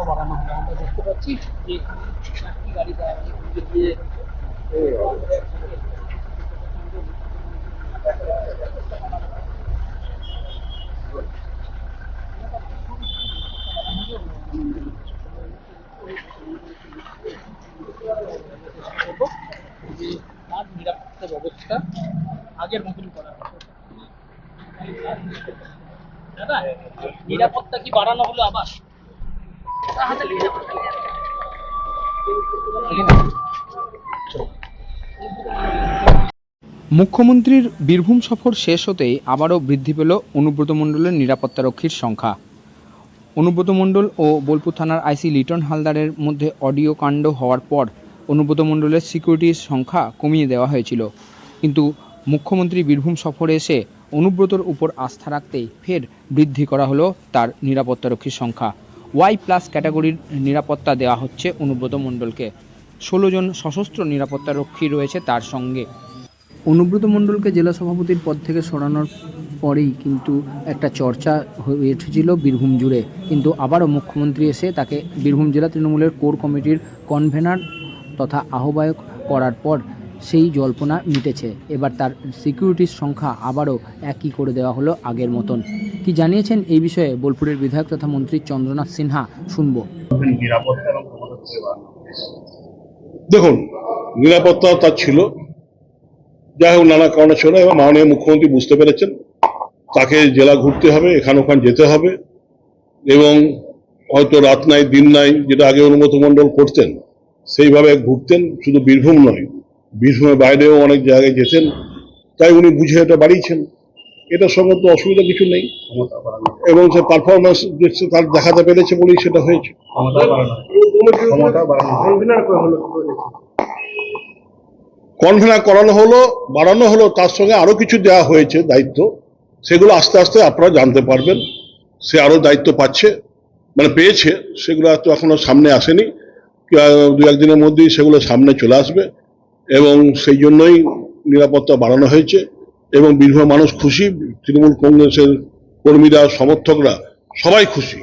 বাড়ানো হলো আমরা দেখতে পাচ্ছি যে এখানে চারটি গাড়ি দেওয়া দিয়ে করব নিরাপত্তা ব্যবস্থা আগের মতন করা দাদা, নিরাপত্তা কি বাড়ানো হলো আবার? মুখ্যমন্ত্রীর বীরভূম সফর শেষ হতেই আবারও বৃদ্ধি পেল অনুব্রত মণ্ডলের নিরাপত্তারক্ষীর সংখ্যা। অনুব্রত মণ্ডল ও বোলপুর থানার আইসি লিটন হালদারের মধ্যে অডিও কাণ্ড হওয়ার পর অনুব্রত মণ্ডলের সিকিউরিটির সংখ্যা কমিয়ে দেওয়া হয়েছিল। কিন্তু মুখ্যমন্ত্রী বীরভূম সফরে এসে অনুব্রতর উপর আস্থা রাখতেই ফের বৃদ্ধি করা হলো তার নিরাপত্তারক্ষীর সংখ্যা। ওয়াই প্লাস ক্যাটাগরির নিরাপত্তা দেওয়া হচ্ছে অনুব্রত মণ্ডলকে। ষোলো জন সশস্ত্র নিরাপত্তারক্ষী রয়েছে তার সঙ্গে। অনুব্রত মণ্ডলকে জেলা সভাপতির পদ থেকে সরানোর পরেই কিন্তু একটা চর্চা হয়ে উঠেছিল বীরভূম জুড়ে। কিন্তু আবারও মুখ্যমন্ত্রী এসে তাকে বীরভূম জেলা তৃণমূলের কোর কমিটির কনভেনার তথা আহ্বায়ক করার পর সেই জল্পনা মিটেছে। এবার তার সিকিউরিটির সংখ্যা আবারও একই করে দেওয়া হলো আগের মতন। কি জানিয়েছেন এই বিষয়ে বোলপুরের বিধায়ক তথা মন্ত্রী চন্দ্রনাথ সিনহা শুনব। দেখুন নিরাপত্তা তার ছিল। যাই হোক নানা কারণে ছিল এবং মাননীয় মুখ্যমন্ত্রী বুঝতে পেরেছেন। তাকে জেলা ঘুরতে হবে এখান ওখান যেতে হবে এবং হয়তো রাত নাই দিন নাই যেটা আগে অনুমত মণ্ডল করতেন সেইভাবে ঘুরতেন শুধু বীরভূম নয় বীরভূমের বাইরেও অনেক জায়গায় যেতেন। তাই উনি বুঝে এটা বাড়িয়েছেন। এটার সঙ্গে তো অসুবিধা কিছু নেই। এবং সে পারফরমেন্স তার দেখাতে পেরেছে বলেই সেটা হয়েছে। কনভেনার করানো হলো বাড়ানো হলো তার সঙ্গে আরও কিছু দেওয়া হয়েছে দায়িত্ব। সেগুলো আস্তে আস্তে আপনারা জানতে পারবেন। সে আরও দায়িত্ব পাচ্ছে মানে পেয়েছে সেগুলো তো এখনও সামনে আসেনি। দু একদিনের মধ্যেই সেগুলো সামনে চলে আসবে। এবং সেই জন্যই নিরাপত্তা বাড়ানো হয়েছে। এবং বীরভূম মানুষ খুশি তৃণমূল কংগ্রেসের কর্মীরা সমর্থকরা সবাই খুশি।